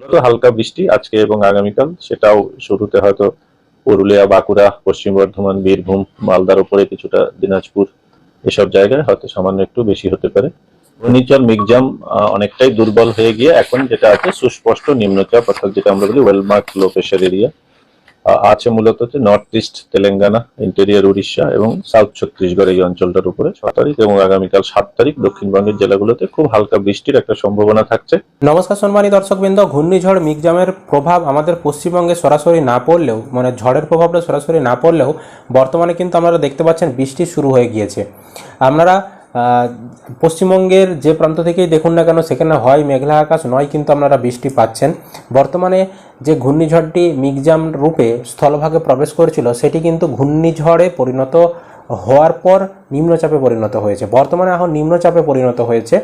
মূলত হালকা বৃষ্টি আজকে এবং আগামীকাল, সেটাও শুরুতে হয়তো পুরুলিয়া, বাঁকুড়া, পশ্চিম বর্ধমান, বীরভূম, মালদার ওপরে কিছুটা দিনাজপুর এসব জায়গায় হয়তো সামান্য একটু বেশি হতে পারে। ঘূর্ণিঝড় মিগজাম অনেকটাই দুর্বল হয়ে গিয়ে এখন যেটা আছে সুস্পষ্ট নিম্নচাপ, অর্থাৎ যেটা আমরা বলি ওয়েলমার্ক লো প্রেশার এরিয়া। আছে মূলত হচ্ছে north east Telangana interior Orissa এবং সাউথ ছত্তিশগড় এই অঞ্চলটার উপরে ছ তারিখ এবং আগামীকাল সাত তারিখ দক্ষিণবঙ্গের জেলাগুলোতে খুব হালকা বৃষ্টির একটা সম্ভাবনা থাকছে। নমস্কার সম্মানী দর্শকবৃন্দ ঘূর্ণিঝড় মিগজামের প্রভাব আমাদের পশ্চিমবঙ্গে সরাসরি না পড়লেও মানে ঝড়ের প্রভাবটা সরাসরি না পড়লেও বর্তমানে কিন্তু আপনারা দেখতে পাচ্ছেন বৃষ্টি শুরু হয়ে গিয়েছে। আপনারা পশ্চিমবঙ্গের যে প্রান্ত থেকেই দেখুন না কেন, সেখানে হয় মেঘলা আকাশ, নয় কিন্তু আপনারা বৃষ্টি পাচ্ছেন। বর্তমানে যে ঘূর্ণিঝড়টি মিগজাম রূপে স্থলভাগে প্রবেশ করেছিল, সেটি কিন্তু ঘূর্ণিঝড়ে পরিণত হওয়ার পর নিম্নচাপে পরিণত হয়েছে। বর্তমানে এখন নিম্নচাপে পরিণত হয়েছে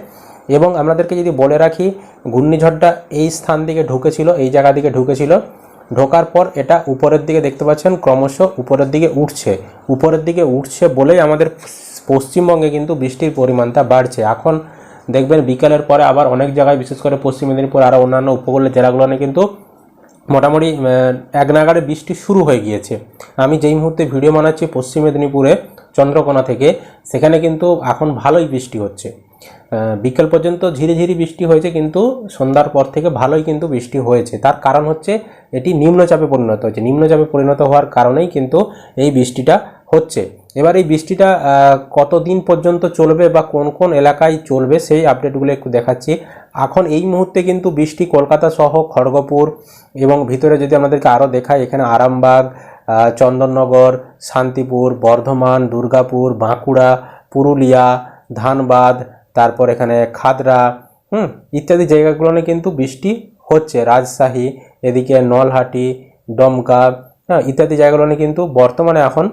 এবং আপনাদেরকে যদি বলে রাখি, ঘূর্ণিঝড়টা এই স্থান দিকে ঢুকেছিল, এই জায়গা দিকে ঢুকেছিল, ঢোকার পর এটা উপরের দিকে দেখতে পাচ্ছেন, ক্রমশ উপরের দিকে উঠছে। উপরের দিকে উঠছে বলেই আমাদের পশ্চিমবঙ্গে কিন্তু বৃষ্টির পরিমাণটা বাড়ছে। এখন দেখবেন বিকালের পরে আবার অনেক জায়গায়, বিশেষ করে পশ্চিম মেদিনীপুর আরও অন্যান্য উপকূলের জেলাগুলোনে কিন্তু মোটামুটি এক নাগাড়ে বৃষ্টি শুরু হয়ে গিয়েছে। আমি যেই মুহূর্তে ভিডিও বানাচ্ছি পশ্চিম মেদিনীপুরে, চন্দ্রকোনা থেকে, সেখানে কিন্তু এখন ভালোই বৃষ্টি হচ্ছে। বিকেল পর্যন্ত ঝিরি ঝিরি বৃষ্টি হয়েছে, কিন্তু সন্ধ্যার পর থেকে ভালোই কিন্তু বৃষ্টি হয়েছে। তার কারণ হচ্ছে, এটি নিম্নচাপে পরিণত হয়েছে। নিম্নচাপে পরিণত হওয়ার কারণেই কিন্তু এই বৃষ্টিটা হচ্ছে। এবার এই বৃষ্টিটা কতদিন পর্যন্ত চলবে বা কোন কোন এলাকায় চলবে সেই আপডেটগুলো একটু দেখাচ্ছি। এখন এই মুহূর্তে কিন্তু বৃষ্টি কলকাতা সহ খড়গপুর এবং ভিতরে যদি আমাদেরকে আরও দেখায়, এখানে আরামবাগ চন্দননগর, শান্তিপুর, বর্ধমান, দুর্গাপুর, বাঁকুড়া, পুরুলিয়া, ধানবাদ, তারপর এখানে খাদরা, হুম, ইত্যাদি জায়গাগুলোনে কিন্তু বৃষ্টি হচ্ছে। রাজশাহী, এদিকে নলহাটি ডমকা হ্যাঁ ইত্যাদি জায়গাগুলোনে কিন্তু বর্তমানে এখন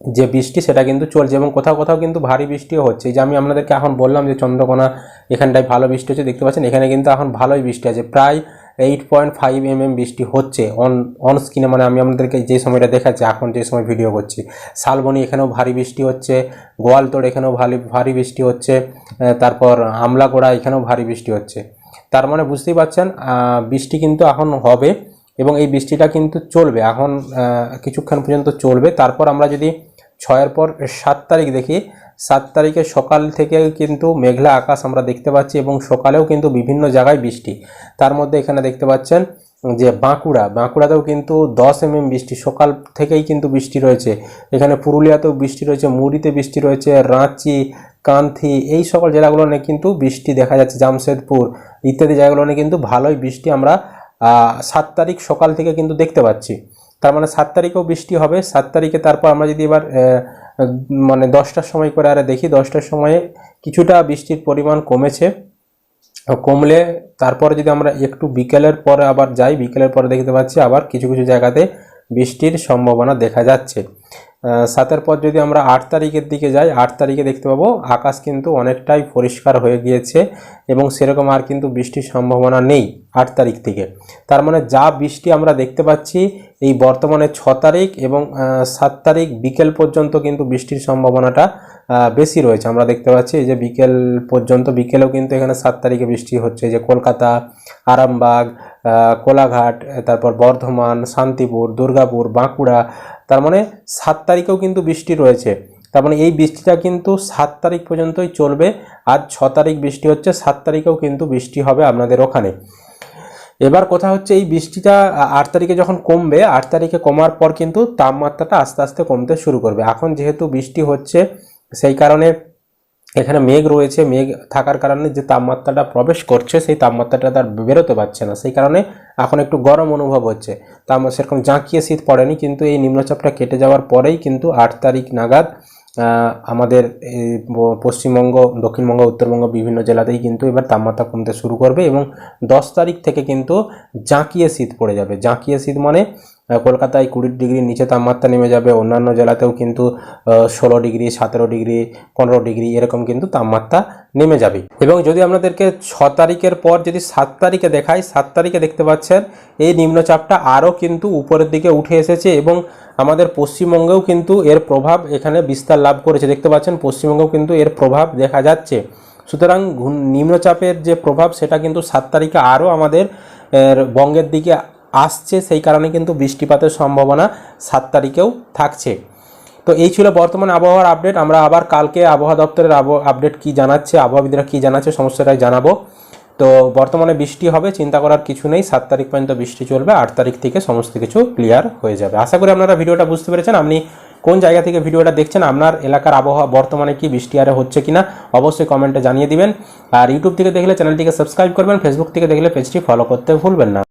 যে বৃষ্টি, সেটা কিন্তু চলছে এবং কোথাও কোথাও কিন্তু ভারী বৃষ্টিও হচ্ছে। যে আমি আপনাদেরকে এখন বললাম যে চন্দ্রকোনা এখানটায় ভালো বৃষ্টি হচ্ছে, দেখতে পাচ্ছেন? এখানে কিন্তু এখন ভালোই বৃষ্টি আছে। প্রায় এইট পয়েন্ট ফাইভ এম বৃষ্টি হচ্ছে অন অন স্ক্রিনে মানে আমি আপনাদেরকে যে সময়টা দেখাচ্ছি, এখন যে সময় ভিডিও করছি। শালবনি এখানেও ভারী বৃষ্টি হচ্ছে, গোয়ালতোড় এখানেও ভারী ভারী বৃষ্টি হচ্ছে তারপর আমলাগোড়া এখানেও ভারী বৃষ্টি হচ্ছে। তার মানে বুঝতেই পারছেন বৃষ্টি কিন্তু এখন হবে এবং এই বৃষ্টিটা কিন্তু চলবে। এখন কিছুক্ষণ পর্যন্ত চলবে। তারপর আমরা যদি ছয়ের পর সাত তারিখ দেখি। সাত তারিখে সকাল থেকে কিন্তু মেঘলা আকাশ আমরা দেখতে পাচ্ছি এবং সকালেও কিন্তু বিভিন্ন জায়গায় বৃষ্টি। তার মধ্যে এখানে দেখতে পাচ্ছেন যে বাঁকুড়া, বাঁকুড়াতেও কিন্তু দশ এমএম বৃষ্টি, সকাল থেকেই কিন্তু বৃষ্টি রয়েছে। এখানে পুরুলিয়াতেও বৃষ্টি রয়েছে, মুড়িতে বৃষ্টি রয়েছে, রাঁচি কান্থি এই সকল জেলাগুলো নিয়ে কিন্তু বৃষ্টি দেখা যাচ্ছে, জামশেদপুর ইত্যাদি জায়গাগুলো নিয়ে কিন্তু ভালোই বৃষ্টি আমরা সাত তারিখ সকাল থেকে কিন্তু দেখতে পাচ্ছি। তার মানে সাত তারিখেও বৃষ্টি হবে। সাত তারিখে তারপর আমরা যদি এবার মানে দশটার সময় করে আরে দেখি, দশটার সময়ে কিছুটা বৃষ্টির পরিমাণ কমেছে। কমলে তারপরে যদি আমরা একটু বিকেলের পরে আবার যাই, বিকেলের পরে দেখতে পাচ্ছি আবার কিছু কিছু জায়গাতে বৃষ্টির সম্ভাবনা দেখা যাচ্ছে। সাতের পর যদি আমরা আট তারিখের দিকে যাই, আট তারিখে দেখতে পাবো আকাশ কিন্তু অনেকটাই পরিষ্কার হয়ে গিয়েছে এবং সেরকম আর কিন্তু বৃষ্টির সম্ভাবনা নেই আট তারিখ থেকে। তার মানে যা বৃষ্টি আমরা দেখতে পাচ্ছি, এই বর্তমানে ছ তারিখ এবং সাত তারিখ বিকেল পর্যন্ত কিন্তু বৃষ্টির সম্ভাবনাটা বেশি রয়েছে। আমরা দেখতে পাচ্ছি এই যে বিকেল পর্যন্ত, বিকেলেও কিন্তু এখানে সাত তারিখে বৃষ্টি হচ্ছে। যে কলকাতা, আরামবাগ কোলাঘাট, তারপর বর্ধমান, শান্তিপুর, দুর্গাপুর, বাঁকুড়া, তার মানে সাত তারিখেও কিন্তু বৃষ্টি রয়েছে। তার মানে এই বৃষ্টিটা কিন্তু সাত তারিখ পর্যন্তই চলবে আজ ছ তারিখ বৃষ্টি হচ্ছে, সাত তারিখেও কিন্তু বৃষ্টি হবে আপনাদের ওখানে। এবার কথা হচ্ছে এই বৃষ্টিটা আট তারিখে যখন কমবে, আট তারিখে কমার পর কিন্তু তাপমাত্রাটা আস্তে আস্তে কমতে শুরু করবে। এখন যেহেতু বৃষ্টি হচ্ছে, সেই কারণে এখানে মেঘ রয়েছে, মেঘ থাকার কারণে যে তাপমাত্রাটা প্রবেশ করছে, সেই তাপমাত্রাটা তার বেরোতে পারছে না। সেই কারণে এখন একটু গরম অনুভব হচ্ছে। তা সেরকম জাঁকিয়ে শীত পড়েনি, কিন্তু এই নিম্নচাপটা কেটে যাওয়ার পরেই কিন্তু আট তারিখ নাগাদ আমাদের পশ্চিমবঙ্গ, দক্ষিণবঙ্গ, উত্তরবঙ্গ বিভিন্ন জেলাতেই কিন্তু এবার তাপমাত্রা কমতে শুরু করবে এবং দশ তারিখ থেকে কিন্তু জাঁকিয়ে শীত পড়ে যাবে। জাঁকিয়ে শীত মানে কলকাতায় কুড়ি ডিগ্রির নিচে তাপমাত্রা নেমে যাবে, অন্যান্য জেলাতেও কিন্তু ষোলো ডিগ্রি, সতেরো ডিগ্রি, পনেরো ডিগ্রি এরকম কিন্তু তাপমাত্রা নেমে যাবে। এবং যদি আপনাদেরকে ছ তারিখের পর যদি সাত তারিখে দেখাই, সাত তারিখে দেখতে পাচ্ছেন, এই নিম্নচাপটা আরও কিন্তু উপরের দিকে উঠে এসেছে এবং আমাদের পশ্চিমবঙ্গেও কিন্তু এর প্রভাব এখানে বিস্তার লাভ করেছে। দেখতে পাচ্ছেন, পশ্চিমবঙ্গেও কিন্তু এর প্রভাব দেখা যাচ্ছে। সুতরাং নিম্নচাপের যে প্রভাব, সেটা কিন্তু সাত তারিখে আরও আমাদের বঙ্গের দিকে আসছে, সেই কারণে কিন্তু বৃষ্টিপাতের সম্ভাবনা সাত তারিখেও থাকছে। তো এই ছিল বর্তমান আবহাওয়ার আপডেট। আমরা আবার কালকে আবহাওয়া দপ্তরের আপডেট কি জানাচ্ছে, আবহাওয়াবিদরা কি জানাচ্ছে সমস্যাটাই জানাব। তো বর্তমানে বৃষ্টি হবে, চিন্তা করার কিছু নেই, সাত তারিখ পর্যন্ত বৃষ্টি চলবে, আট তারিখ থেকে সমস্ত কিছু ক্লিয়ার হয়ে যাবে। আশা করি আপনারা ভিডিওটা বুঝতে পেরেছেন। আপনি কোন জায়গা থেকে ভিডিওটা দেখছেন, আপনার এলাকার আবহাওয়া বর্তমানে কি বৃষ্টি আরে হচ্ছে কিনা, অবশ্যই কমেন্টে জানিয়ে দিবেন। আর ইউটিউব থেকে দেখলে চ্যানেলটিকে সাবস্ক্রাইব করবেন, ফেসবুক থেকে দেখলে পেজটি ফলো করতে ভুলবেন না।